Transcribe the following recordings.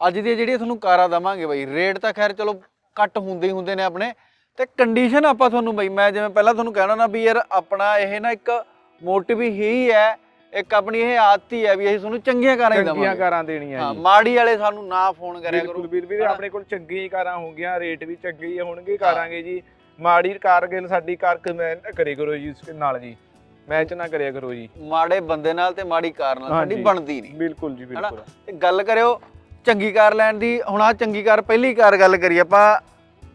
ਅੱਜ ਦੀ ਜਿਹੜੀਆਂ ਤੁਹਾਨੂੰ ਕਾਰਾਂ ਦਵਾਂਗੇ ਬਾਈ ਰੇਟ ਤਾਂ ਖੈਰ ਚਲੋ ਘੱਟ ਹੁੰਦੇ ਹੀ ਹੁੰਦੇ ਨੇ ਆਪਣੇ ਤੇ ਕੰਡੀਸ਼ਨ ਆਪਾਂ ਤੁਹਾਨੂੰ ਬਈ ਮੈਂ ਜਿਵੇਂ ਪਹਿਲਾਂ ਤੁਹਾਨੂੰ ਕਹਿਣਾ ਨਾ ਵੀ ਯਾਰ ਆਪਣਾ ਇਹ ਨਾ ਇੱਕ ਮੋਟਿਵ ਹੀ ਹੈ ਇੱਕ ਆਪਣੀ ਇਹ ਆਦਤ ਹੀ ਹੈ ਵੀ ਅਸੀਂ ਤੁਹਾਨੂੰ ਚੰਗੀਆਂ ਕਾਰਾਂ ਹੀ ਚੰਗੀਆਂ ਦਵਾਂਗੇ। ਕਾਰਾਂ ਦੇਣੀਆਂ ਹਾਂ ਮਾੜੀ ਵਾਲੇ ਸਾਨੂੰ ਨਾ ਫੋਨ ਕਰਿਆ ਕਰੋ। ਬਿਲਕੁਲ ਵੀਰ? ਆਪਣੇ ਕੋਲ ਚੰਗੀਆਂ ਕਾਰਾਂ ਹੋਣਗੀਆਂ ਰੇਟ ਵੀ ਚੰਗੇ ਹੀ ਹੋਣਗੇ ਕਰਾਂਗੇ ਜੀ। ਮਾੜੀ ਕਾਰਗਿਲ ਸਾਡੀ ਕਾਰ ਮੈਂ ਕਰੇ ਕਰੋ ਜੀ ਉਸ ਨਾਲ ਜੀ। ਮੈਚ ਨਾ ਕਰਿਆ ਕਰੋ ਜੀ। ਮਾੜੇ ਬੰਦੇ ਨਾਲ ਤੇ ਮਾੜੀ ਕਾਰ ਨਾਲ ਸਾਡੀ। ਬਣਦੀ ਨਹੀਂ। ਬਿਲਕੁਲ ਜੀ? ਬਿਲਕੁਲ। ਤੇ ਗੱਲ ਕਰਿਓ ਚੰਗੀ ਕਾਰ ਲੈਣ ਦੀ ਹੁਣ ਆ ਚੰਗੀ ਕਾਰ ਪਹਿਲੀ ਕਾਰ ਗੱਲ ਕਰੀ ਆਪਾਂ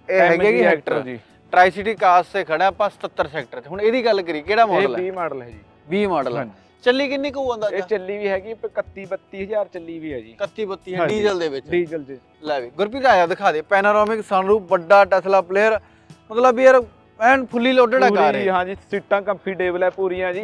ਇਹ ਹੈਗੀ ਹੈਗੀ ਹੈਕਟਰ ਜੀ ਟਰਾਈ ਸਿਟੀ ਕਾਸ ਤੇ ਖੜਾ ਆਪਾਂ 77 ਸੈਕਟਰ 'ਚ ਹੁਣ ਇਹਦੀ ਗੱਲ ਕਰੀ ਕਿਹੜਾ ਇਹ ਮਾਡਲ ਹੈ? 20 ਮਾਡਲ ਹੈ ਜੀ। 20 ਮਾਡਲ ਹੈ। ਚੱਲੀ ਕਿੰਨੀ ਕੁ ਆਉਂਦਾ ਇਹ ਚੱਲੀ ਵੀ ਹੈਗੀ 31 32000 ਚੱਲੀ ਵੀ ਹੈ ਜੀ। 31 32 ਹੈ ਹਾਂਜੀ। ਡੀਜ਼ਲ ਦੇ ਵਿੱਚ। ਡੀਜ਼ਲ ਜੀ ਲੈ ਵੀ ਗੁਰਪ੍ਰੀਤ ਆਇਆ ਦਿਖਾ ਦੇ। ਪੈਨਾਰੋਮਿਕ ਸਨਰੂਫ ਵੱਡਾ ਟੈਸਲਾ ਪਲੇਅਰ ਮਤਲਬ ਯਾਰ ਐਨ ਫੁੱਲੀ ਲੋਡਡ ਆ ਕਾਰ ਹੈ ਹਾਂਜੀ ਸੀਟਾਂ ਕੰਫਰਟੇਬਲ ਹੈ ਪੂਰੀਆਂ ਜੀ।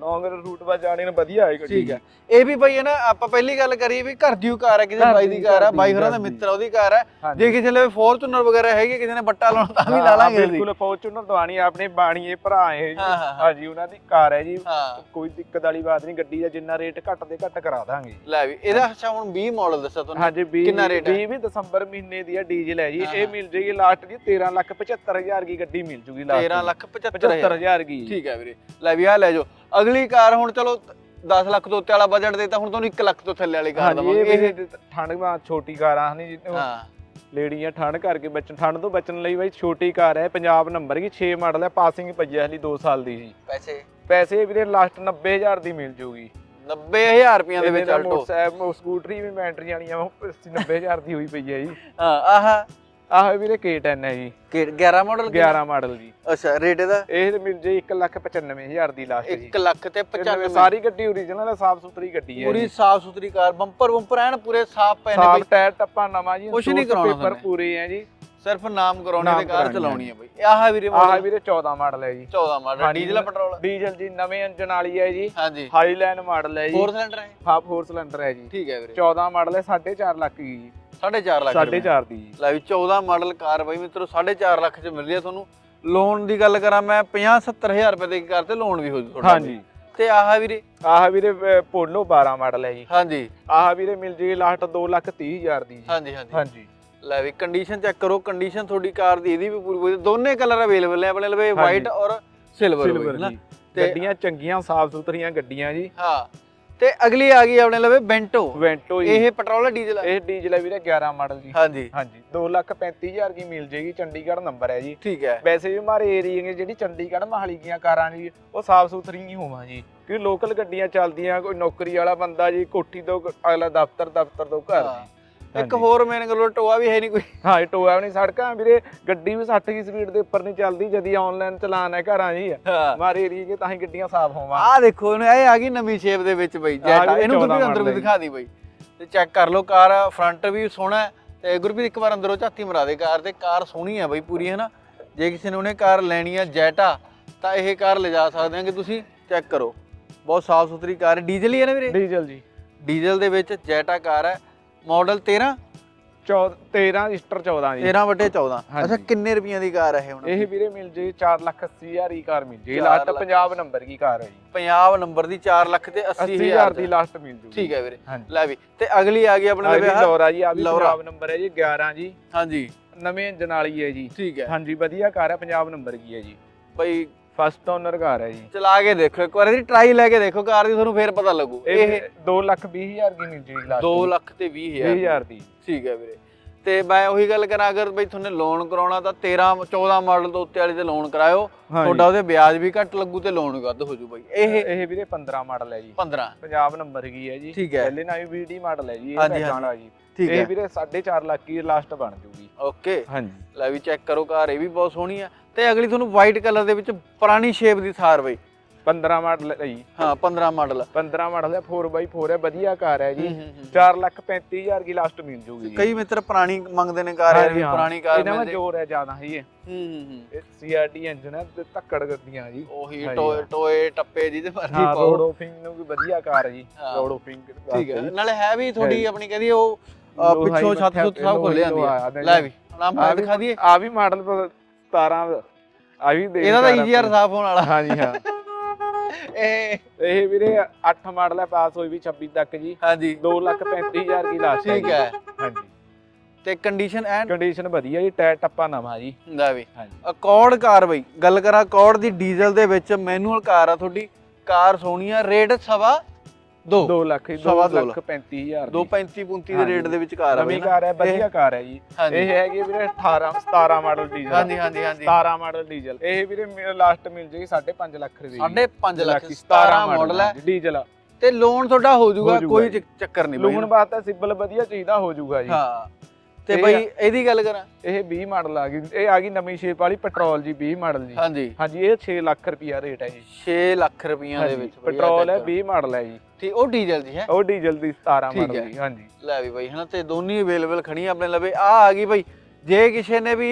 ਲੌਂਗ ਰੂਟ ਵਾ ਜਾਣੇ ਨੂੰ ਵਧੀਆ ਹੈ ਠੀਕ ਹੈ ਇਹ ਵੀ ਬਈ ਹੈ ਨਾ ਆਪਾਂ ਪਹਿਲੀ ਗੱਲ ਕਰੀਏ ਵੀ ਘਰ ਦੀ ਕਾਰ ਹੈ ਕਿਸੇ ਬਾਈ ਦੀ, ਕਾਰ ਹੈ ਬਾਈ ਹੋਰਾਂ ਦਾ। ਮਿੱਤਰ ਉਹਦੀ ਕਾਰ ਹੈ ਜੇ ਕਿਸੇ ਲਈ ਫੋਰਚੂਨਰ ਵਗੈਰਾ ਹੈਗੀ ਕਿਸੇ ਨੇ ਬੱਟਾ ਲਾਉਣਾ ਤਾਂ ਵੀ ਲਾ ਲਾਂਗੇ ਬਿਲਕੁਲ ਫੋਰਚੂਨਰ ਦਵਾਣੀ ਆਪਣੇ ਬਾਣੀਏ ਭਰਾ ਹੈ ਜੀ। ਹਾਂਜੀ ਉਹਨਾਂ ਦੀ ਕਾਰ ਹੈ ਜੀ। ਕੋਈ ਦਿੱਕਤ ਵਾਲੀ ਬਾਤ ਨਹੀਂ ਗੱਡੀ ਦਾ ਜਿੰਨਾ ਰੇਟ ਘੱਟ ਦੇ ਘੱਟ ਕਰਾ ਦਾਂਗੇ। ਲੈ ਵੀ ਇਹਦਾ ਅੱਛਾ ਹੁਣ 20 ਮਾਡਲ ਦੱਸਿਆ ਤੁਹਾਨੂੰ। ਹਾਂਜੀ 20 ਕਿੰਨਾ rate ਹੈ? 20 ਵੀ ਦਸੰਬਰ ਮਹੀਨੇ ਦੀ ਹੈ ਡੀਜ਼ਲ ਹੈ ਜੀ। ਇਹ। ਮਿਲ ਜੇਗੀ ਲਾਸਟ ਦੀ 13 ਲੱਖ 75000 ਦੀ ਗੱਡੀ ਮਿਲ ਜੂਗੀ ਲਾਸਟ 13 ਲੱਖ 75000 75000 ਦੀ ਠੀਕ ਹੈ ਵੀਰੇ। ਲੈ ਵੀ ਆ ਲੈ ਜਾਓ। ਅਗਲੀ ਕਾਰ ਹੁਣ ਚਲੋ 10 ਲੱਖ ਤੋਂ ਉੱਤੇ ਵਾਲਾ ਬਜਟ ਦੇ ਤਾਂ ਹੁਣ ਤੁਹਾਨੂੰ 1 ਲੱਖ ਤੋਂ ਥੱਲੇ ਵਾਲੀ ਕਾਰ ਦਵਾਂਗੇ। ਇਹ ਠੰਡ ਮਾ ਛੋਟੀ ਕਾਰਾਂ ਨਹੀਂ ਹਾਂ। ਲੇਡੀਆਂ ਠੰਡ ਕਰਕੇ ਬਚਣ ਠੰਡ ਤੋਂ ਬਚਣ ਲਈ ਬਾਈ ਛੋਟੀ ਕਾਰ ਹੈ ਪੰਜਾਬ ਨੰਬਰ ਕੀ 6 ਮਾਡਲ ਹੈ ਪਾਸਿੰਗ ਪਈ ਹੈ ਹਲੀ 2 ਸਾਲ ਦੀ। ਜੀ ਪੈਸੇ? ਪੈਸੇ ਵੀਰੇ ਲਾਸਟ 90000 ਦੀ ਮਿਲ ਜੂਗੀ। 90000 ਰੁਪਈਆਂ ਦੇ ਵਿੱਚ ਆਲਟੋ ਮੋਟਰਸਾਈਕਲ ਸਕੂਟਰੀ ਵੀ ਬੈਟਰੀ ਵਾਲੀਆਂ ਉਹ 90000 ਦੀ ਹੋਈ ਪਈ ਹੈ ਜੀ। ਹਾਂ ਆਹ। ਆਹ ਵੀਰੇ K10 ਹੈ ਜੀ। ਕਿ 11 ਮਾਡਲ 11 ਮਾਡਲ ਜੀ। ਅੱਛਾ ਰੇਟ ਇਹਦਾ? ਇਹ ਮਿਲ ਜੇ 195000 ਦੀ ਲਾਸਟ ਜੀ। 1 ਲੱਖ ਤੇ 95 ਸਾਰੀ ਗੱਡੀ ਓਰੀਜਨਲ ਹੈ ਸਾਫ਼ ਸੁਥਰੀ ਗੱਡੀ ਹੈ ਪੂਰੀ ਸਾਫ਼ ਸੁਥਰੀ ਕਾਰ ਬੰਪਰ ਬੰਪਰ ਐਨ ਪੂਰੇ ਸਾਫ਼ ਪਏ ਨੇ ਬਈ। ਟਾਇਰ ਟੱਪਾ ਨਵਾਂ ਜੀ ਕੁਛ ਨਹੀਂ ਕਰਾਉਣਾ ਪੇਪਰ। ਪੂਰੇ ਹੈ ਜੀ। ਸਿਰਫ ਨਾਮ ਕਰਾਉਣੇ ਤੇ ਕਾਰ ਚਲਾਉਣੀ ਹੈ ਬਈ। ਆਹ ਵੀਰੇ ਆਹ ਵੀਰੇ 14 ਮਾਡਲ ਹੈ ਜੀ। 14 ਮਾਡਲ। ਡੀਜ਼ਲ ਪੈਟਰੋਲ ਡੀਜ਼ਲ ਜੀ ਨਵੇਂ ਇੰਜਨ ਵਾਲੀ ਹੈ ਜੀ। ਹਾਂਜੀ। ਹਾਈਲਾਈਨ ਮਾਡਲ ਹੈ ਜੀ। 4 ਸਿਲੰਡਰ ਹੈ। ਹਾਂ 4 ਸਿਲੰਡਰ ਹੈ ਜੀ। ਠੀਕ ਹੈ ਵੀਰੇ। 14 ਮਾਡਲ ਹੈ 4.5 ਲੱਖ ਦੀ ਜੀ। 4.5 ਲੱਖ ਰੁਪਏ। 4.5 ਦੀ। ਜੀ ਲੈ ਵੀ 14 ਮਾਡਲ ਕਾਰ ਬਈ ਮਿੱਤਰੋ 4.5 ਲੱਖ ਚ ਮਿਲ ਰਹੀ ਹੈ ਤੁਹਾਨੂੰ। ਲੋਨ ਦੀ ਗੱਲ ਕਰਾਂ ਮੈਂ 50 70000 ਰੁਪਏ ਦੇ ਕਾਰ ਤੇ ਲੋਨ ਵੀ ਹੋ ਜੂ ਤੁਹਾਡਾ ਹਾਂਜੀ। ਤੇ ਆਹ ਵੀਰੇ? ਆਹ ਵੀਰੇ ਪੋਲੋ 12 ਮਾਡਲ ਹੈ ਜੀ। ਹਾਂਜੀ। ਆਹ ਵੀਰੇ ਮਿਲ ਜੇ ਲਾਸਟ 2 ਲੱਖ 30 ਹਜ਼ਾਰ ਦੀ ਜੀ। ਹਾਂਜੀ ਹਾਂਜੀ। ਹਾਂਜੀ। ਲੈ ਵੀ ਕੰਡੀਸ਼ਨ ਚੈੱਕ ਕਰੋ ਕੰਡੀਸ਼ਨ ਤੁਹਾਡੀ ਕਾਰ ਦੀ ਇਹਦੀ ਵੀ ਪੂਰੀ ਪੂਰੀ ਦੋਨੇ ਕਲਰ ਅਵੇਲੇਬਲ ਨੇ ਆਪਣੇ ਲਵੇ ਵਾਈਟ ਔਰ ਸਿਲਵਰ ਸਿਲਵਰ ਨਾ? ਤੇ- ਗੱਡੀਆਂ ਚੰਗੀਆਂ ਸਾਫ਼ ਸੁਥਰੀਆਂ ਗੱਡੀਆਂ ਜੀ। ਹਾਂ। ਤੇ ਅਗਲੀ ਆ ਗਈ ਆਪਣੇ ਲਵੇ ਬੈਂਟੋ। ਵੈਂਟੋ ਜੀ। ਇਹ ਪੈਟਰੋਲ ਡੀਜ਼ਲ ਹੈ ਇਹ ਡੀਜ਼ਲ ਹੈ ਵੀਰੇ 11 ਮਾਡਲ ਜੀ ਹਾਂਜੀ। ਹਾਂਜੀ। 2 ਲੱਖ 35000 ਦੀ ਮਿਲ ਜੇਗੀ ਚੰਡੀਗੜ੍ਹ ਨੰਬਰ ਹੈ ਜੀ। ਠੀਕ ਹੈ। ਵੈਸੇ ਵੀ ਹਮਾਰੇ ਏਰੀਏ ਦੀ ਜਿਹੜੀ ਚੰਡੀਗੜ੍ਹ ਮਹਾਲੀ ਦੀਆਂ ਕਾਰਾਂ ਜੀ ਉਹ ਸਾਫ਼ ਸੁਥਰੀਆਂ ਹੀ ਹੋਵਾਂ ਜੀ। ਕਿਉਂਕਿ ਲੋਕਲ ਗੱਡੀਆਂ ਚੱਲਦੀਆਂ ਕੋਈ ਨੌਕਰੀ ਵਾਲਾ ਬੰਦਾ ਜੀ ਕੋਠੀ ਤੋਂ ਅਗਲਾ ਦਫ਼ਤਰ ਦਫ਼ਤਰ ਤੋਂ ਘਰ। ਜੀ ਇੱਕ ਹੋਰ ਮੇਨ ਗੱਲ ਟੋਆ ਵੀ ਹੈ ਨਹੀਂ ਕੋਈ। ਹਾਂ ਇਹ ਟੋਆ ਵੀ ਨਹੀਂ ਸੜਕਾਂ ਵੀਰੇ ਗੱਡੀ ਵੀ 60 ਦੀ ਸਪੀਡ ਦੇ ਉੱਪਰ ਨਹੀਂ ਚੱਲਦੀ ਜਦੀ ਆਨਲਾਈਨ ਚਲਾਨ ਹੈ ਘਰਾਂ ਜੀ ਹਾਂ। ਹਮਾਰੇ ਏਰੀਏ 'ਚ ਤਾਂ ਹੀ ਗੱਡੀਆਂ ਸਾਫ਼ ਹੋਵਾਂ। ਆਹ ਦੇਖੋ ਇਹਨੂੰ ਇਹ ਆ ਗਈ ਨਵੀਂ ਸ਼ੇਪ ਦੇ ਵਿੱਚ ਬਈ ਜੈਟ। ਇਹਨੂੰ 14 ਗੁਰਪ੍ਰੀਤ ਅੰਦਰ ਵੀ ਹੈ ਦਿਖਾ ਦੀ। ਬਈ। ਤੇ ਚੈੱਕ ਕਰ ਲਓ ਕਾਰ ਫਰੰਟ ਵੀ ਸੋਹਣਾ ਹੈ ਤੇ ਗੁਰਪ੍ਰੀਤ ਇੱਕ ਵਾਰ ਅੰਦਰੋਂ ਝਾਤੀ ਮਰਾ ਦੇ ਕਾਰ ਤੇ। ਕਾਰ ਸੋਹਣੀ ਹੈ ਬਈ ਪੂਰੀ ਹੈ ਨਾ ਜੇ ਕਿਸੇ ਨੇ ਉਹਨੇ ਕਾਰ ਲੈਣੀ ਆ ਜੈਟਾ ਤਾਂ ਇਹ ਕਾਰ ਲਿਜਾ ਸਕਦੇ ਆ ਕਿ ਤੁਸੀਂ ਚੈੱਕ ਕਰੋ। ਬਹੁਤ ਸਾਫ਼ ਸੁਥਰੀ ਕਾਰ ਹੈ। ਡੀਜ਼ਲ ਹੀ ਹੈ ਨਾ ਵੀਰੇ? ਡੀਜ਼ਲ ਜੀ। ਡੀਜ਼ਲ ਦੇ ਵਿੱਚ ਜੈਟਾ ਕਾਰ ਹੈ। ਮਾਡਲ 13 14 13 ਰਜਿਸਟਰ 14 ਜੀ। 13 ਵਟੇ 14 ਹਾਂਜੀ। ਅੱਛਾ ਕਿੰਨੇ ਰੁਪਈਆਂ ਦੀ ਕਾਰ ਹੈ ਇਹ ਹੁਣ? ਇਹ ਵੀਰੇ ਮਿਲ ਜੇ 4 ਲੱਖ 80 ਹਜ਼ਾਰ ਦੀ ਕਾਰ ਮਿਲ ਜੇ। ਚਾਰ ਲਾਸਟ ਲੱਖ। ਪੰਜਾਬ ਨੰਬਰ ਦੀ ਕਾਰ ਹੈ ਜੀ। ਪੰਜਾਬ ਨੰਬਰ ਦੀ 4 ਲੱਖ ਤੇ 80 80 ਹਜ਼ਾਰ ਦੀ ਲਾਸਟ ਮਿਲ ਜੂਗੀ। ਠੀਕ ਹੈ ਵੀਰੇ। ਹਾਂਜੀ। ਲੈ ਵੀ ਤੇ ਅਗਲੀ ਆ ਗਈ ਆਪਣੇ ਆ ਲਵੇ ਵੀ ਆਹ। ਲੋਰਾ ਜੀ ਆ ਵੀ ਲੋਰਾ। ਪੰਜਾਬ ਨੰਬਰ ਹੈ ਜੀ 11 ਜੀ। ਹਾਂਜੀ। ਨਵੇਂ ਇੰਜਨ ਵਾਲੀ ਹੈ ਜੀ। ਠੀਕ ਹੈ। ਹਾਂਜੀ ਵਧੀਆ ਕਾਰ ਹੈ ਪੰਜਾਬ ਨੰਬਰ ਕੀ ਹੈ ਜੀ। ਬਈ ਫਸਟ ਓਨਰ ਕਾਰ ਹੈ ਜੀ। ਚਲਾ ਕੇ ਦੇਖੋ ਇੱਕ ਵਾਰ ਇਹਦੀ ਟਰਾਈ ਲੈ ਕੇ ਦੇਖੋ ਕਾਰ ਦੀ ਤੁਹਾਨੂੰ ਫੇਰ ਪਤਾ ਲੱਗੂ। ਇਹ ਇਹ 2 ਲੱਖ 20 ਹਜ਼ਾਰ ਦੀ ਮਿਲ ਜੂਗੀ ਲਾਸਟ 2 ਲੱਖ ਤੇ 20 ਹਜ਼ਾਰ 20 ਹਜ਼ਾਰ ਦੀ। ਠੀਕ ਹੈ ਵੀਰੇ। ਤੇ ਮੈਂ ਉਹੀ ਗੱਲ ਕਰਾਂ ਅਗਰ ਬਈ ਤੁਹਾਨੂੰ ਲੋਨ ਕਰਾਉਣਾ ਤਾਂ 13 14 ਮਾਡਲ ਤੋਂ ਉੱਤੇ ਵਾਲੀ ਤੇ ਲੋਨ ਕਰਾਇਓ। ਤੁਹਾਡਾ ਉਹਦੇ ਵਿਆਜ ਵੀ ਘੱਟ ਲੱਗੂ ਤੇ ਲੋਨ ਵੱਧ ਹੋ ਜੂ ਬਈ। ਇਹ ਇਹ ਵੀਰੇ 15 ਮਾਡਲ ਹੈ ਜੀ। 15 ਪੰਜਾਬ ਨੰਬਰ ਕੀ ਹੈ ਜੀ। ਠੀਕ ਹੈ। ਪਹਿਲੇ ਨਾਲ ਵੀ ਵੀਡੀ ਮਾਡਲ ਹੈ ਜੀ। ਇਹ ਪਹਿਚਾਣ ਵਾਲਾ ਜੀ। ਠੀਕ ਇਹ ਵੀਰੇ 4.5 ਲੱਖ ਦੀ ਲਾਸਟ ਬਣ ਜੂਗੀ। ਓਕੇ ਹਾਂਜੀ। ਲੈ ਵੀ ਚੈੱਕ ਕਰੋ ਕਾਰ ਇਹ ਵੀ ਬਹੁਤ ਸੋਹਣੀ ਆ ਤੇ ਅਗਲੀ ਤੁਹਾਨੂੰ ਵਾਈਟ ਕਲਰ ਦੇ ਵਿੱਚ ਪੁਰਾਣੀ ਸ਼ੇਪ ਦੀ ਥਾਰ ਬਈ। 15 ਮਾਡਲ ਹੈ ਜੀ। ਹਾਂ 15 ਮਾਡਲ 15 ਮਾਡਲ ਹੈ 4x4 ਹੈ ਵਧੀਆ ਕਾਰ ਹੈ ਜੀ। ਹੂੰ, ਹੂੰ, ਹੂੰ। 4 ਲੱਖ 35 ਹਜ਼ਾਰ ਦੀ ਲਾਸਟ ਮਿਲ ਜੂਗੀ ਜੀ। ਕਈ ਮਿੱਤਰ ਪੁਰਾਣੀ ਮੰਗਦੇ ਨੇ ਕਾਰ ਯਾਰ ਵੀ ਪੁਰਾਣੀ ਕਾਰ ਇਹਨਾਂ ਵਿੱਚ ਜੇ ਜ਼ੋਰ ਹੈ ਜ਼ਿਆਦਾ ਹੀ ਇਹ। ਹੂੰ ਹੂੰ ਇਹ ਸੀਆਰਡੀ ਇੰਜਨ ਹੈ ਤੇ ਧੱਕੜ ਗੱਡੀਆਂ ਜੀ। ਉਹੀ ਟੋਏ। ਟੋਏ ਟੱਪੇ ਜਿਹਦੇ ਮਰਜ਼ੀ ਹਾਂ ਪਾਓ ਰੋਡ ਆਫਿੰਗ ਨੂੰ ਵੀ ਵਧੀਆ ਕਾਰ ਹੈ ਜੀ। ਰੋਡ ਆਫਿੰਗ ਠੀਕ ਹੈ। ਨਾਲੇ ਹੈ ਵੀ ਥੋੜੀ ਹੈ। ਆਪਣੀ ਕਹਿੰਦੀ ਉਹ ਪਿੱਛੋਂ ਛੱਤ ਸੁੱਤ ਸਭ ਖੁੱਲ ਜਾਂਦੀ ਲੋਹਾ ਹੈ ਆ ਲੈ ਵੀ ਨਾਮ ਆ ਦਿਖਾ ਦਈਏ। ਆ ਵੀ ਮਾਡਲ 17 ਆ ਵੀ ਦੇਖ ਇਹਦਾ ਤਾਂ ਕਾਰ ਈਜ਼ੀਆਰ। ਸਾਫ਼ ਹੋਣ ਵਾਲਾ। ਹਾਂਜੀ ਹਾਂ। ਇਹ ਇਹ ਵੀਰੇ 8 ਮਾਡਲ ਹੈ ਪਾਸ ਹੋਈ ਵੀ 26 ਤੱਕ ਜੀ। ਹਾਂਜੀ। 2 ਲੱਖ 35000 ਦੀ ਲਾਸਟ ਠੀਕ ਹੈ। ਹਾਂਜੀ। ਤੇ ਕੰਡੀਸ਼ਨ ਐਨ? ਕੰਡੀਸ਼ਨ ਵਧੀਆ ਜੀ ਟਾਇਰ ਟੱਪਾ ਨਵਾਂ ਜੀ। ਹੁੰਦਾ ਵੀ। ਹਾਂਜੀ। ਅਕੋਰਡ ਕਾਰ ਬਈ। ਗੱਲ ਕਰਾਂ ਅਕੋਰਡ ਦੀ ਡੀਜ਼ਲ ਦੇ ਵਿੱਚ ਮੈਨੂਅਲ ਕਾਰ ਆ ਤੁਹਾਡੀ। ਕਾਰ ਸੋਹਣੀ ਆ ਰੇਟ ਸਵਾ 2 2 ਲੱਖ ਜੀ ਸਵਾ 2 ਦੋ ਲੱਖ 35000 ਦੀ 235 35 ਦੇ ਹਾਂਜੀ। ਰੇਟ ਦੇ ਵਿੱਚ ਕਾਰ ਆ ਬਈ ਨਵੀਂ ਨਾ। ਕਾਰ ਹੈ ਵਧੀਆ ਕਾਰ ਹੈ ਜੀ। ਹਾਂਜੀ। ਇਹ ਹੈਗੀ ਵੀਰੇ 18 17 ਮਾਡਲ ਡੀਜ਼ਲ। ਹਾਂਜੀ ਹਾਂਜੀ ਹਾਂਜੀ। 17 ਮਾਡਲ ਡੀਜ਼ਲ। ਇਹ ਵੀਰੇ ਲਾਸਟ ਮਿਲ ਜੇਗੀ 5.5 ਲੱਖ ਰੁਪਏ ਸਾਢੇ 5 ਲੱਖ ਲੱਖ 17 ਮਾਡਲ ਹੈ। ਡੀਜ਼ਲ ਤੇ ਲੋਨ ਤੁਹਾਡਾ ਹੋ ਜਾਊਗਾ ਹੋ ਕੋਈ ਚੱਕਰ ਨਹੀਂ ਲੂਣ ਬਾਤ ਸਿਬਲ ਵਧੀਆ ਚਾਹੀਦਾ ਹੋ ਜਾਊਗਾ ਜੀ। ਹਾਂ। ਤੇ ਬਈ ਇਹਦੀ ਗੱਲ ਕਰਾਂ। ਇਹ 20 ਮਾਡਲ ਆ ਗਈ। ਇਹ ਆ ਗਈ ਨਵੀਂ ਸ਼ੇਪ ਵਾਲੀ ਪੈਟਰੋਲ ਜੀ 20 ਮਾਡਲ ਜੀ। ਹਾਂਜੀ। ਹਾਂਜੀ ਇਹ 6 ਲੱਖ ਰੁਪਿਆ ਰੇਟ ਹੈ ਜੀ। 6 ਲੱਖ ਰੁਪਈਆਂ ਦੇ ਵਿੱਚ ਪੈਟਰੋਲ ਹੈ check 20 ਮਾਡਲ ਹੈ ਜੀ। ਠੀਕ ਉਹ ਡੀਜ਼ਲ ਦੀ ਹੈ? ਉਹ ਡੀਜ਼ਲ ਦੀ 17 ਠੀਕ ਮਾਡਲ। ਦੀ ਹਾਂਜੀ। ਲੈ ਵੀ ਬਈ ਹਨਾ ਤੇ ਦੋਨੀ ਅਵੇਲੇਬਲ ਖੜੀਆਂ ਆਪਣੇ ਲਵੇ। ਆ ਆ ਗਈ ਬਈ ਜੇ ਕਿਸੇ ਨੇ ਵੀ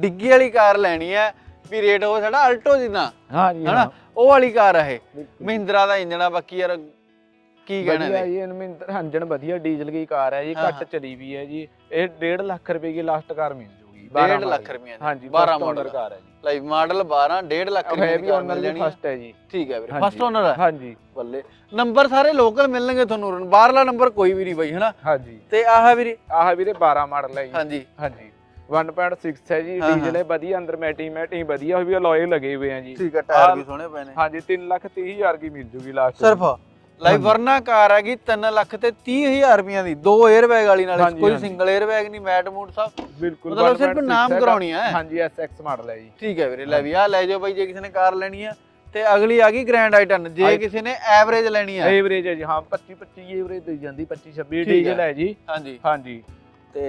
ਡਿੱਗੀ ਵਾਲੀ ਕਾਰ ਲੈਣੀ ਹੈ ਵੀ ਰੇਟ ਹੋਵੇ ਸਾਡਾ ਅਲਟੋ ਜਿੰਨਾ ਹਾਂਜੀ ਹਨਾ ਉਹ ਵਾਲੀ ਕਾਰ ਆ ਇਹ। ਮਹਿੰਦਰਾ ਦਾ ਇੰਜਣ ਆ ਬਾਕੀ ਯਾਰ ਕੀ ਕਹਿਣਾ ਵਧੀਆ? ਜੀ ਇਨਮਿੰਦਰ ਹੰਜਨ ਵਧੀਆ ਡੀਜ਼ਲ ਦੀ ਕਾਰ ਹੈ ਜੀ ਘੱਟ। ਚਲੀ ਵੀ ਹੈ ਜੀ। ਇਹ 1.5 ਲੱਖ ਰੁਪਏ ਦੀ ਲਾਸਟ ਕਾਰ ਮਿਲ ਜੂਗੀ ਡੇਢ ਲੱਖ ਰੁਪਈਆ ਦੀ। ਹਾਂਜੀ 12 12 ਮਾਡਲ। ਕਾਰ ਹੈ ਜੀ। ਲਾਈਵ ਮਾਡਲ 12 1.5 ਲੱਖ ਰੁਪਏ ਦੀ ਕਾਰ ਮਿਲ ਜਾਣੀ ਫਸਟ ਹੈ ਜੀ। ਠੀਕ ਹੈ ਵੀਰੇ। ਫਸਟ ਓਨਰ ਹੈ? ਹਾਂਜੀ। ਬੱਲੇ। ਨੰਬਰ ਸਾਰੇ ਲੋਕਲ ਮਿਲਣਗੇ ਤੁਹਾਨੂੰ ਬਾਹਰਲਾ ਨੰਬਰ ਕੋਈ ਵੀ ਨਹੀਂ ਬਈ ਹਨਾ? ਹਾਂਜੀ। ਤੇ ਆਹ ਵੀਰੇ? ਆਹ ਵੀਰੇ 12 ਮਾਡਲ ਹੈ ਜੀ। ਹਾਂਜੀ। ਹਾਂਜੀ। 1.6 ਹੈ ਜੀ। ਡੀਜ਼ਲ ਹੈ ਵਧੀਆ ਅੰਦਰ ਮੈਟੀ ਮੈਟੀ ਵਧੀਆ ਹੋਈ ਵੀ ਅਲੋਏ ਲੱਗੇ ਹੋਏ ਆ ਜੀ। ਠੀਕ ਹੈ ਟਾਇਰ ਵੀ ਸੋਹਣੇ ਪਏ ਨੇ। ਹਾਂਜੀ 3 ਲੱਖ 30 ਹਜ਼ਾਰ ਦੀ ਮਿਲ ਜੂਗੀ ਲਾਸਟ ਸਿਰਫ? ਲਾਈਵ ਵਰਨਾ ਕਾਰ ਹੈਗੀ 3 ਲੱਖ ਤੇ 30000 ਰੁਪਈਆਂ ਦੀ। ਦੋ 에ਅਰ ਬੈਗ ਵਾਲੀ ਨਾਲ ਹਾਂਜੀ, ਕੋਈ ਹਾਂਜੀ। ਸਿੰਗਲ 에ਅਰ ਬੈਗ ਨਹੀਂ ਮੈਟ ਮੂਟ ਸਭ। ਬਿਲਕੁਲ ਮਤਲਬ ਸਿਰਫ 1.6 ਨਾਮ ਹੈ। ਕਰਾਉਣੀ ਹੈ ਹਾਂਜੀ ਐਸਐਕਸ ਮਾਡਲ ਹੈ ਜੀ। ਠੀਕ ਹੈ ਵੀਰੇ ਲੈ ਵੀ ਆ ਲੈ ਜਾਓ ਬਾਈ ਜੇ ਕਿਸੇ ਨੇ ਕਾਰ ਲੈਣੀ ਆ। ਤੇ ਅਗਲੀ ਆ ਗਈ ਗ੍ਰੈਂਡ ਆਈਟਨ ਜੇ ਆਈ- ਕਿਸੇ ਨੇ ਐਵਰੇਜ ਲੈਣੀ ਆ। ਐਵਰੇਜ ਹੈ ਜੀ ਹਾਂ 25 25 ਐਵਰੇਜ ਦੇ ਜਾਂਦੀ 25 26 ਠੀਕ ਹੈ। ਡੀਜ਼ਲ ਹੈ ਜੀ। ਹਾਂਜੀ। ਹਾਂਜੀ। ਤੇ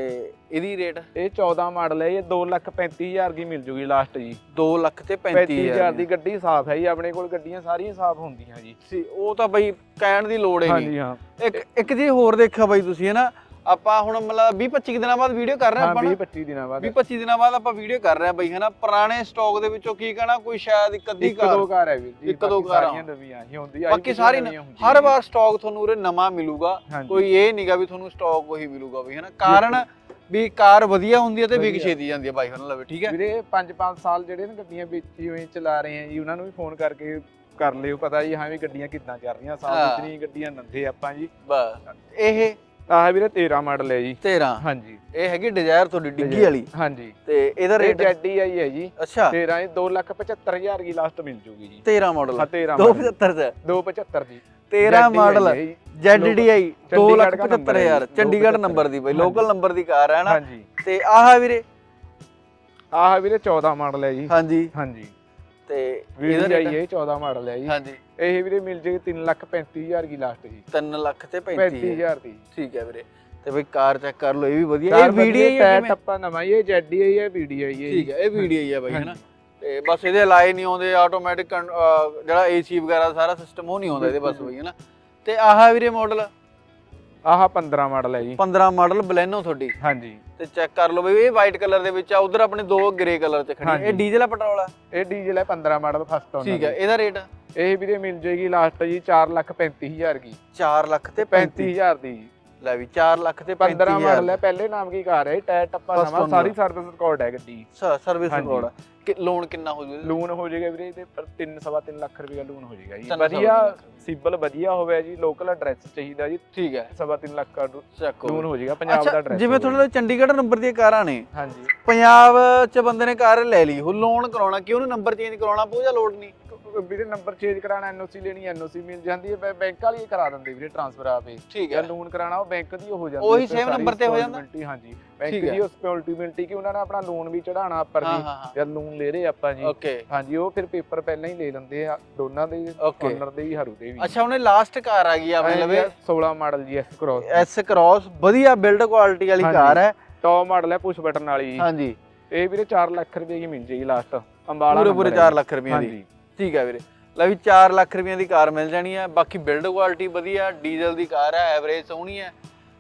ਇਹਦੀ ਰੇਟ? ਇਹ 14 ਮਾਡਲ ਹੈ ਇਹ 2 ਲੱਖ 35 ਹਜ਼ਾਰ ਦੀ ਮਿਲ ਜੂਗੀ ਲਾਸਟ ਜੀ। 2 ਲੱਖ ਤੇ 35 ਹਜ਼ਾਰ 35000 ਦੀ ਗੱਡੀ ਸਾਫ਼ ਹੈ ਜੀ ਆਪਣੇ ਕੋਲ ਗੱਡੀਆਂ ਸਾਰੀਆਂ ਸਾਫ਼ ਹੁੰਦੀਆਂ ਜੀ। ਉਹ ਤਾਂ ਬਈ ਕਹਿਣ ਦੀ ਲੋੜ ਹੀ ਨਹੀਂ। ਹਾਂਜੀ ਹਾਂ। ਇੱਕ ਇੱਕ ਜੀ ਹੋਰ ਦੇਖਿਆ ਬਾਈ ਤੁਸੀਂ ਹੈ ਨਾ ਆਪਾਂ ਹੁਣ ਮਤਲਬ 20 25 ਦਿਨਾਂ ਬਾਅਦ ਵੀਡੀਓ ਕਰ ਰਹੇ ਹਾਂ ਆਪਾਂ 20 ਨਾ 25 ਦਿਨਾਂ ਬਾਅਦ। 20 25 ਦਿਨਾਂ ਬਾਅਦ ਆਪਾਂ ਵੀਡੀਓ ਕਰ ਰਹੇ ਆ ਬਈ ਹਨਾ? ਪੁਰਾਣੇ ਸਟਾਕ ਦੇ ਵਿੱਚੋਂ ਕੀ ਕਹਣਾ ਕੋਈ ਸ਼ਾਇਦ ਇੱਕ ਅੱਧੀ ਇੱਕ ਕਾਰ ਦੋ ਕਾਰ ਹੈ ਵੀਰ ਜੀ ਇੱਕ ਦੋ ਬਾਕੀ ਕਾਰਾਂ। ਸਾਰੀਆਂ ਨਵੀਆਂ ਹੀ ਹੁੰਦੀ ਬਾਕੀ ਸਾਰੀ ਨਾ- ਹਰ ਵਾਰ ਸਟਾਕ ਤੁਹਾਨੂੰ ਉਰੇ ਨਵਾਂ ਮਿਲੂਗਾ। ਕੋਈ ਇਹ ਨਹੀਂਗਾ ਵੀ ਤੁਹਾਨੂੰ ਸਟਾਕ ਉਹੀ ਮਿਲੂਗਾ ਬਈ ਹਨਾ? ਕਾਰਨ ਵੀ ਕਾਰ ਵਧੀਆ ਹੁੰਦੀ ਹੈ ਤੇ ਵਿਕ ਵਧੀਆ। ਛੇਤੀ ਜਾਂਦੀ ਹੈ ਬਾਈ ਹੁਣ ਲਵੇ ਠੀਕ ਹੈ? ਵੀਰੇ 5-5 ਸਾਲ ਜਿਹੜੇ ਨੇ ਗੱਡੀਆਂ ਵੇਚੀ ਹੋਈਆਂ ਚਲਾ ਰਹੇ ਆ ਜੀ ਉਹਨਾਂ ਨੂੰ ਵੀ ਫੋਨ ਕਰਕੇ ਕਰ ਲਿਓ ਪਤਾ ਜੀ ਹਾਂ ਵੀ ਗੱਡੀਆਂ ਕਿੱਦਾਂ ਚੱਲ ਰਹੀਆਂ ਹਾਂ। ਸਾਲ ਦੀ ਗੱਡੀਆਂ ਨੰਦੇ ਆਪਾਂ ਜੀ। ਬਸ। ਇਹ ਆਹ ਵੀਰੇ 13 ਮਾਡਲ ਹੈ ਜੀ। 13 ਹਾਂਜੀ। ਇਹ ਹੈਗੀ ਡਿਜ਼ਾਇਰ ਤੁਹਾਡੀ ਡਿੱਗੀ ਵਾਲੀ? ਹਾਂਜੀ। ਤੇ ਇਹਦਾ ਇਹ ਰੇਟ ਜੈਡੀ ਆਈ ਹੈ ਜੀ। ਅੱਛਾ। 13 2 ਲੱਖ 75000 ਦੀ ਲਾਸਟ ਮਿਲ ਜੂਗੀ ਜੀ। 13 ਮਾਡਲ ਹਾਂ 13 275 ਚ 275 ਦੀ? 13 ZDI ਮਾਡਲ ਜੀ। ZDI 2 ਚੰਡੀਗੜ੍ਹ ਦਾ ਨੰਬਰ ਹੈ 75000 ਜੀ, ਚੰਡੀਗੜ੍ਹ 275 ਨੰਬਰ ਦੀ ਬਈ। ਲੋਕਲ ਨੰਬਰ ਦੀ ਕਾਰ ਹੈ ਨਾ? ਹਾਂਜੀ। ਤੇ ਆਹ ਵੀਰੇ? ਆਹ ਵੀਰੇ 14 ਮਾਡਲ ਹੈ ਜੀ। ਹਾਂਜੀ। ਹਾਂਜੀ। ਤੇ ਵੀਰੇ ਇਹਦਾ ਆਈ ਰੇਟ ਹੈ 14 ਮਾਡਲ ਹੈ ਜੀ। ਹਾਂਜੀ। ਇਹ ਵੀਰੇ ਮਿਲ ਜੇਗੀ 3 ਲੱਖ 35000 ਦੀ ਲਾਸਟ ਜੀ 3 ਲੱਖ ਤੇ 35000 35000 ਦੀ। ਠੀਕ ਹੈ ਵੀਰੇ। ਤੇ ਬਈ ਕਾਰ ਚੈੱਕ ਕਰ ਲਓ ਇਹ ਵੀ ਵਧੀਆ। ਇਹ ਵੀਡੀਓ ਹੀ ਹੈ ਟਾਇਰ ਟੱਪਾ ਨਵਾਂ ਹੀ ਹੈ ਜੈਡੀ ਆਈ ਹੈ ਵੀਡੀ ਆਈ ਹੈ ਠੀਕ ਹੈ ਇਹ ਵੀਡੀਓ ਹੀ ਹੈ ਬਈ ਹਨਾ। ਤੇ ਬਸ ਇਹਦੇ ਲਾਏ ਨਹੀਂ ਆਉਂਦੇ ਆਟੋਮੈਟਿਕ ਜਿਹੜਾ ਏਸੀ ਵਗੈਰਾ ਸਾਰਾ ਸਿਸਟਮ ਉਹ ਨਹੀਂ ਆਉਂਦਾ ਇਹਦੇ ਬਸ ਬਈ ਹਨਾ? ਤੇ ਆਹ ਵੀਰੇ ਮਾਡਲ ਆਹ 15 ਮਾਡਲ ਹੈ ਜੀ। 15 ਮਾਡਲ ਬਲੈਨੋ ਤੁਹਾਡੀ। ਹਾਂਜੀ। ਤੇ ਚੈੱਕ ਕਰ ਲਓ ਬਈ ਇਹ ਵਾਈਟ ਕਲਰ ਦੇ ਵਿੱਚ ਆ ਉਧਰ ਆਪਣੇ ਦੋ ਗ੍ਰੇ ਕਲਰ ਤੇ ਖੜੀ। ਇਹ। ਡੀਜ਼ਲ ਆ ਪੈਟਰੋਲ ਆ? ਇਹ ਡੀਜ਼ਲ ਹੈ 15 ਮਾਡਲ ਫਸਟ ਓਨਰ ਠੀਕ ਹੈ ਇਹਦਾ ਰੇਟ ਇਹ ਵੀਰੇ ਮਿਲ ਜੇਗੀ ਲਾਸਟ ਜੀ 4 ਲੱਖ 35000 ਦੀ। 4 ਲੱਖ ਤੇ 35 35000 ਦੀ ਜੀ। ਲੈ ਵੀ 4 ਲੱਖ ਤੇ 15 35000 ਮਾਡਲ ਹੈ ਪਹਿਲੇ ਨਾਮ ਕੀ ਕਾਰ ਹੈ ਟਾਇਰ ਟੱਪਾ ਨਵਾਂ। ਸਾਰੀ ਸਰਵਿਸ ਰਿਕਾਰਡ ਹੈ ਗੱਡੀ। ਸਰਵਿਸ। ਕੋਡ ਕਿ ਲੋਨ ਕਿੰਨਾ ਹੋ ਜੂਗਾ? ਲੂਨ ਹੋ ਜਾਏਗਾ ਵੀਰੇ ਇਹਦੇ ਪਰ 3 ਸਵਾ 3 ਲੱਖ ਰੁਪਏ ਦਾ ਲੂਨ ਹੋ ਜਾਏਗਾ ਜੀ। ਵਧੀਆ ਸਿੰਪਲ ਵਧੀਆ ਹੋਵੇ ਜੀ ਲੋਕਲ ਐਡਰੈਸ ਚਾਹੀਦਾ ਜੀ। ਠੀਕ ਹੈ। ਸਵਾ 3 ਲੱਖ ਦਾ ਲੂਨ ਹੋ ਜਾਏਗਾ ਪੰਜਾਬ ਦਾ ਐਡਰੈਸ ਜਿਵੇਂ ਤੁਹਾਡੇ ਕੋਲ ਚੰਡੀਗੜ੍ਹ ਨੰਬਰ ਦੀਆਂ ਕਾਰਾਂ ਨੇ। ਹਾਂਜੀ। ਪੰਜਾਬ ਚ ਬੰਦੇ ਨੇ ਕਾਰ ਲੈ ਲਈ ਉਹ ਲੋਨ ਕਰਾਉਣਾ ਕਿ ਉਹਨੂੰ ਨੰਬਰ ਚੇਂਜ ਕਰਾਉਣਾ ਪਊ ਜਾਂ ਲੋਡ ਨਹੀਂ ਵੀਰੇ ਨੰਬਰ ਚੇਂਜ ਕਰਾਣਾ ਐਨਓਸੀ ਲੈਣੀ ਐਨਓਸੀ ਮਿਲ ਜਾਂਦੀ ਹੈ ਬੈਂਕ ਵਾਲੀ ਕਰਾ ਦਿੰਦੇ ਵੀਰੇ ਟ੍ਰਾਂਸਫਰ ਆਪੇ ਠੀਕ ਹੈ। ਲੋਨ ਕਰਾਣਾ ਉਹ ਬੈਂਕ ਦੀ ਹੋ ਜਾਂਦੀ ਉਹੀ ਸਾਰੀ number ਤੇ ਹੋ ਜਾਂਦਾ? ਹਾਂਜੀ। ਬੈਂਕ। ਦੀ ਰਿਸਪੌਂਸਿਬਿਲਟੀ ਕਿ ਉਹਨਾਂ ਨੇ ਆਪਣਾ ਲੋਨ ਵੀ ਚੜਾਉਣਾ ਉੱਪਰ ਦੀ ਜਦ ਲੋਨ ਲੈ ਰਹੇ ਆਪਾਂ ਜੀ। ਹਾਂਜੀ ਉਹ ਫਿਰ ਪੇਪਰ ਪਹਿਲਾਂ ਹੀ ਲੈ ਲੈਂਦੇ ਆ ਦੋਨਾਂ ਦੇ. ਓਨਰ ਦੇ ਵੀ ਹਰੂ ਦੇ ਵੀ। ਅੱਛਾ ਉਹਨੇ ਲਾਸਟ ਕਾਰ ਆ ਗਈ ਆਪਣੇ ਲਵੇ 16 ਮਾਡਲ ਜੀ ਐਸ ਕ੍ਰੋਸ ਐਸ ਕ੍ਰਾਸ ਵਧੀਆ ਬਿਲਡ ਕੁਆਲਿਟੀ ਵਾਲੀ। ਕਾਰ ਹੈ। ਟੌਪ ਮਾਡਲ ਹੈ ਪੁਸ਼ ਬਟਨ ਵਾਲੀ। ਜੀ ਹਾਂਜੀ। ਇਹ ਵੀਰੇ 4 ਲੱਖ ਰੁਪਏ ਦੀ ਮਿਲ ਜੇਗੀ ਲਾਸਟ ਅੰਬਾਲਾ ਪੂਰੇ ਪੂਰੇ number ਹੈ। 4 ਲੱਖ ਰੁਪਏ ਦੀ। ਹਾਂਜੀ। ਠੀਕ ਹੈ ਵੀਰੇ। ਲੈ ਵੀ 4 ਲੱਖ ਰੁਪਏ ਦੀ ਕਾਰ ਮਿਲ ਜਾਣੀ ਹੈ ਬਾਕੀ ਬਿਲਡ ਕੁਆਲਿਟੀ ਵਧੀਆ ਡੀਜ਼ਲ ਦੀ ਕਾਰ ਹੈ ਐਵਰੇਜ ਸੋਹਣੀ ਹੈ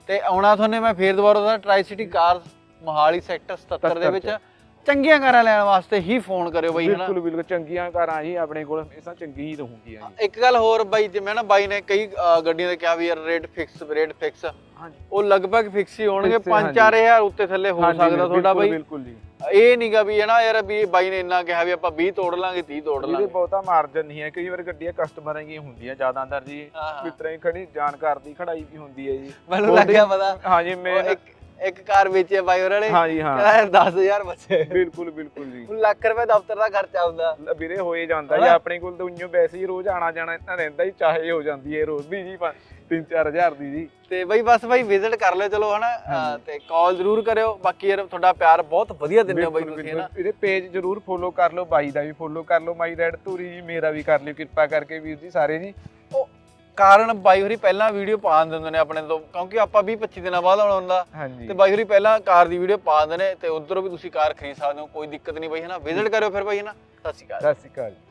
ਤੇ ਆਉਣਾ ਤੁਹਾਨੂੰ ਮੈਂ ਫੇਰ ਦੁਬਾਰਾ ਦਾ tri city car Mohali sector 77 ਦੇ ਵਿੱਚ। ਚੰਗੀਆਂ ਕਾਰਾਂ ਲੈਣ ਵਾਸਤੇ ਹੀ ਫੋਨ ਕਰਿਓ ਬਾਈ ਹਨਾ? ਬਿਲਕੁਲ ਬਿਲਕੁਲ ਚੰਗੀਆਂ ਕਾਰਾਂ ਜੀ ਆਪਣੇ ਕੋਲ ਹਮੇਸ਼ਾ ਚੰਗੀ ਹੀ ਰਹੂਗੀਆਂ ਜੀ। ਇੱਕ ਗੱਲ ਹੋਰ ਬਾਈ ਜਿਵੇਂ ਨਾ ਬਾਈ ਨੇ ਕਈ ਅ, ਗੱਡੀਆਂ ਦੇ ਕਿਹਾ ਵੀ ਯਾਰ ਰੇਟ ਫਿਕਸ ਰੇਟ ਫਿਕਸ ਹਾਂਜੀ। ਉਹ ਲਗਭਗ ਫਿਕਸ ਹੀ ਹੋਣਗੇ Fix, ਹਾਂਜੀ। 5-4000 ਉੱਤੇ ਥੱਲੇ ਹੋ ਸਕਦਾ ਤੁਹਾਡਾ ਬਾਈ। ਬਿਲਕੁਲ ਜੀ। ਇਹ ਨਹੀਂਗਾ ਵੀ ਹੈ ਨਾ ਯਾਰ ਵੀ ਬਾਈ ਨੇ ਇੰਨਾ ਕਿਹਾ ਵੀ ਆਪਾਂ 20 ਤੋੜ ਲਾਂਗੇ 30 ਤੋੜ ਇਹਦੇ ਲਾਂਗੇ। ਬਹੁਤਾ ਮਾਰਜਨ ਨਹੀਂ ਹੈ ਕਈ ਵਾਰ ਗੱਡੀਆਂ ਕਸਟਮਰਾਂ ਦੀਆਂ ਹੁੰਦੀਆਂ ਜ਼ਿਆਦਾਤਰ ਜੀ ਹਾਂ, ਦੀ ਖੜੀ ਜਾਣਕਾਰ ਦੀ ਖੜਾਈ ਵੀ ਹੁੰਦੀ ਹੈ ਜੀ। ਮੈਨੂੰ ਲੱਗਿਆ ਪਤਾ। ਹਾਂਜੀ ਉਹ ਮੈਂ ਇੱਕ ਇੱਕ ਕਾਰ ਵੇਚੀ ਬਾਈ ਉਹਨਾਂ ਨੇ। ਹਾਂਜੀ ਹਾਂ। ਕਹਿੰਦਾ ਯਾਰ 10000 ਬਚੇ। ਬਿਲਕੁਲ ਬਿਲਕੁਲ ਜੀ। ਲੱਖ ਰੁਪਏ ਦਫ਼ਤਰ ਦਾ ਖਰਚਾ ਲ- ਵੀਰੇ ਹੋਏ ਜਾਂਦਾ ਜੀ। ਹਨਾ? ਆਪਣੇ ਕੋਲ ਤਾਂ ਉਈਓ ਵੈਸੇ ਹੀ ਰੋਜ਼ ਆਣਾ ਜਾਣਾ ਇੱਦਾਂ ਰਹਿੰਦਾ ਹੀ ਚਾਹੇ ਹੋ ਜਾਂਦੀ ਹੈ ਰੋਜ਼ ਦੀ ਜੀ 3-4000 ਦੀ ਜੀ। ਤੇ ਬਾਈ ਬਸ ਬਾਈ ਵਿਜ਼ਿਟ ਕਰ ਲਿਓ ਚਲੋ ਹਨਾ? ਤੇ ਕਾਲ ਜ਼ਰੂਰ ਕਰਿਓ। ਬਾਕੀ ਯਾਰ ਤੁਹਾਡਾ ਪਿਆਰ ਬਹੁਤ ਵਧੀਆ ਦਿੰਦੇ ਹੋ ਬਾਈ ਬਿਲਕੁਲ, ਤੁਸੀਂ ਹਨਾ? ਬਿਲਕੁਲ। ਇਹਦੇ ਪੇਜ ਜਰੂਰ ਫੋਲੋ ਕਰ ਲਓ ਬਾਈ ਦਾ ਵੀ ਫੋਲੋ ਕਰ ਲਓ ਮਾਈ ਰੈਡ ਧੂਰੀ ਜੀ ਮੇਰਾ ਵੀ ਕਰ ਲਿਓ ਕਿਰਪਾ ਕਰਕੇ ਵੀਰ ਜੀ ਸਾਰੇ ਜੀ। ਕਾਰਨ ਬਾਈ ਹੋਰੀ ਪਹਿਲਾਂ ਵੀਡੀਓ ਪਾ ਦਿੰਦੇ ਨੇ ਆਪਣੇ ਤੋਂ ਕਿਉਂਕਿ ਆਪਾਂ 20 25 ਦਿਨਾਂ ਬਾਅਦ ਆਉਣਾ ਹੁੰਦਾ। ਹਾਂਜੀ। ਤੇ ਬਾਈ ਹੋਰੀ ਪਹਿਲਾਂ ਕਾਰ ਦੀ ਵੀਡੀਓ ਪਾ ਦਿੰਦੇ ਨੇ ਤੇ ਉਧਰੋਂ ਵੀ ਤੁਸੀਂ ਕਾਰ ਖਰੀਦ ਸਕਦੇ ਹੋ ਕੋਈ ਦਿੱਕਤ ਨਹੀਂ ਬਾਈ ਹਨਾ? ਵਿਜ਼ਿਟ ਕਰਿਓ ਫਿਰ ਬਾਈ ਹਨਾ? ਸਤਿ ਸ਼੍ਰੀ ਅਕਾਲ। ਸਤਿ ਸ਼੍ਰੀ ਅਕਾਲ। ਜੀ